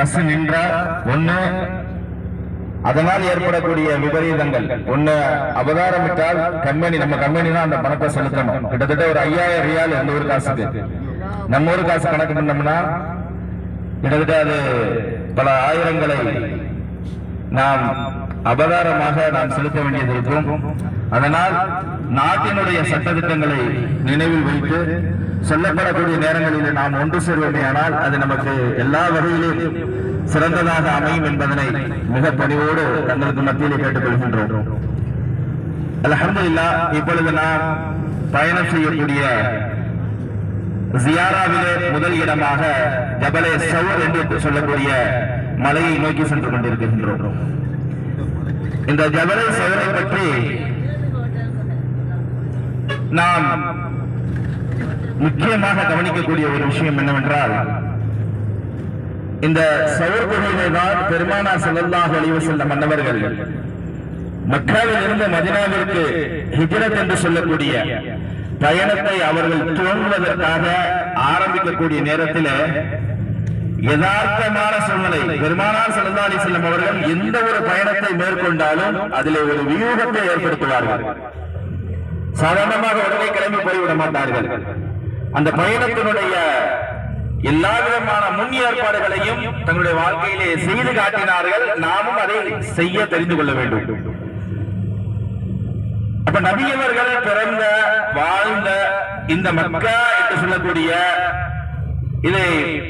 Bus நின்றா ஒண்ணு அதனால் ஏற்படக்கூடிய விபரீதங்கள். ஒண்ணு அபகாரமிட்டால் கம்பெனி நம்ம கம்பெனி தான் அந்த பணத்தை செலுத்தணும். கிட்டத்தட்ட ஒரு ஐயாயிரம் ரியால் எந்த ஒரு காசுக்கு. நம்ம ஒரு காசு கணக்கு பண்ணோம்னா கிட்டத்தட்ட அது பல ஆயிரங்களை நாம் அபகாரமாக நாம் செலுத்த வேண்டியது இருக்கும். அதனால் நாட்டினுடைய சட்டத்திட்டங்களை நினைவில் வைத்து சொல்லப்படக்கூடிய நேரங்களில் நாம் ஒன்று சேர்வோமே ஆனால் அது நமக்கு எல்லா வகையிலும் சிறந்ததாக அமையும் என்பதனை மிக பணிவோடு தங்களுக்கு மத்தியிலே கேட்டுக்கொள்கின்றோம். அல்ஹம்துலில்லாஹ் இப்பொழுது நாம் பயணம் செய்யக்கூடிய ஜியாராவிலே முதல் இடமாக ஜபலே சவுர் என்று சொல்லக்கூடிய மலையை நோக்கி சென்று கொண்டிருக்கின்றோம். இந்த ஜபலே சோதனை பற்றி நாம் முக்கியமாக கவனிக்கக்கூடிய ஒரு விஷயம் என்னவென்றால் இந்த சவுர் தான் பெருமானா செல்லல்லாக அழிவு செல்ல மன்னவர்கள் மக்காவில் இருந்து மதினாவிற்கு ஹிஜரத் என்று சொல்லக்கூடிய பயணத்தை அவர்கள் துவங்குவதற்காக ஆரம்பிக்கக்கூடிய நேரத்தில் யதார்த்தமான சூழ்நிலை. பெருமானார் செல்லா அலி வஸல்லம் அவர்கள் எந்த ஒரு பயணத்தை மேற்கொண்டாலும் அதிலே ஒரு வியூகத்தை ஏற்படுத்துவார்கள். சாதாரணமாக உடனே கிளம்பி போய்விட மாட்டார்கள். அந்த பயணத்தினுடைய எல்லா விதமான முன் ஏற்பாடுகளையும் தங்களுடைய வாழ்க்கையிலே செய்து காட்டினார்கள். நாமும் அதை செய்ய தெரிந்து கொள்ள வேண்டும். அப்ப நபியவர்கள் பிறந்த வாழ்ந்த இந்த மக்கா என்று சொல்லக்கூடிய இதை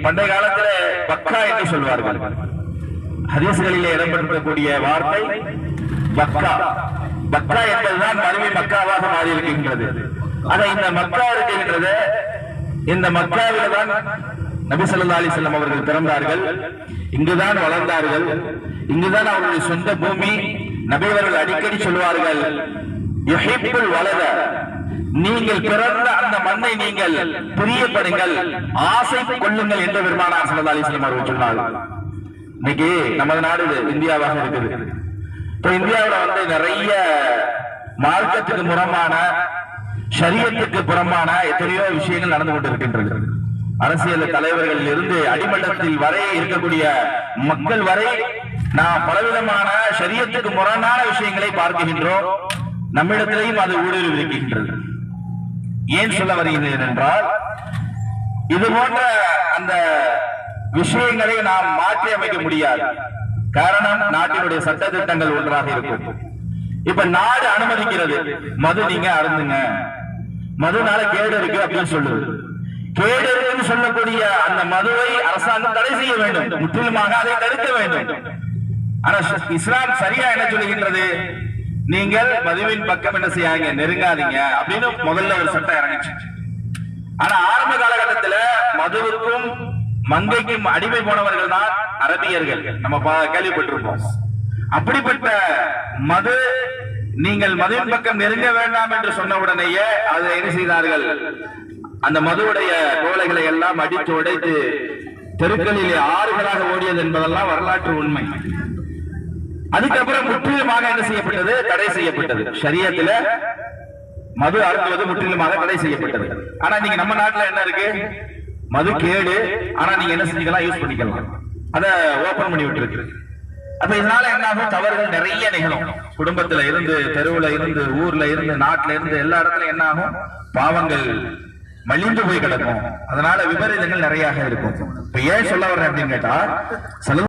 பண்டைய காலத்துல பக்கா என்று சொல்வார்கள். ஹதீஸ்களிலே இடம்பெற்றக்கூடிய வார்த்தை பக்கா. பக்கா என்பதுதான் மறுமை மக்காவாக மாறி இருக்கின்றது ஆக இந்த மக்கா இருக்கின்றது இந்த மக்காவில தான் நபி ஸல்லல்லாஹு அவர்கள் பிறந்தார்கள். இங்குதான் வளர்ந்தார்கள். இங்குதான் அவருடைய சொந்த பூமி. நபி அவர்கள் அடிக்கடி சொல்வார்கள் வளர நீங்கள் பிறந்த அந்த மண்ணை நீங்கள் பிரியப்படுங்கள் ஆசை கொள்ளுங்கள் என்று பெருமானார் சல்லா அலைஹி வஸல்லம் அவர்கள் இன்னைக்கு நமது நாடு இந்தியாவாக இருக்குது. இப்ப இந்தியாவுல வந்து நிறைய மார்க்கத்துக்கு புறமான சரியத்துக்கு புறமான எத்தனையோ விஷயங்கள் நடந்து கொண்டிருக்கின்றது. அரசியல் தலைவர்கள் இருந்து அடிமட்டத்தில் வரை இருக்கக்கூடிய மக்கள் வரை நாம் பலவிதமான சரியத்துக்கு முரணான விஷயங்களை பார்க்கின்றோம். நம்மிடத்திலேயும் அது ஊடுருவி இருக்கின்றது. ஏன் சொல்ல வருகிறேன் என்றால் இது போன்ற அந்த விஷயங்களை நாம் மாற்றி அமைக்க முடியாது. காரணம் நாட்டினுடைய சட்ட திட்டங்கள் ஒன்றாக இருக்கும். இப்ப நாடு அனுமதிக்கிறது. மது நீங்க அருந்துங்க. மதுனால கேடு இருக்கு அப்படின்னு சொல்லுது. கேடு இருக்குன்னு சொல்லக்கூடிய அந்த மதுவை அரசாங்கம் தடை செய்ய வேண்டும். முற்றிலுமாக அதை தடுக்க வேண்டும். ஆனா இஸ்லாம் சரியா என்ன சொல்லுகின்றது? நீங்கள் மதுவின் பக்கம் என்ன செய்யாங்க நெருங்காதீங்க அப்படின்னு முதல்ல ஒரு சட்டம் இறங்குச்சு. ஆனா ஆரம்ப காலகட்டத்துல மதுவுக்கும் மங்கைக்கும் அடிமை போனவர்கள் தான் அரபியர்கள். நம்ம கேள்விப்பட்டிருப்போம். அப்படிப்பட்ட மது நீங்கள் மதுவின் பக்கம் நெருங்க வேண்டாம் என்று சொன்ன உடனேயே அதை என்ன செய்தார்கள்? அந்த மதுவுடைய கோலைகளை எல்லாம் அடித்து உடைத்து தெருக்களிலே ஆறுகளாக ஓடியது என்பதெல்லாம் வரலாற்று உண்மை. அதுக்கப்புறம் முற்றிலுமாக என்ன செய்யப்பட்டது? தடை செய்யப்பட்டது. ஷரியத்துல மது அருந்துவது முற்றிலுமாக தடை செய்யப்பட்டது. ஆனா நீங்க நம்ம நாட்டுல என்ன இருக்கு? மது கேடு. ஆனா நீங்க என்ன செஞ்சுக்கலாம்? யூஸ் பண்ணிக்கலாம். அத ஓபன் பண்ணி விட்டுருக்கு. அப்ப இதனால என்ன ஆகும் தவறுகள் நிறைய நிகழும். குடும்பத்துல இருந்து தெருவுல இருந்து ஊர்ல இருந்து நாட்டுல இருந்து எல்லா இடத்துல என்ன ஆகும் பாவங்கள் மலிந்து போய் கிடக்கும். அதனால விபரீதங்கள் நிறைய இருக்கும். இப்ப ஏன் சொல்ல வர்றேன் அப்படின்னு கேட்டா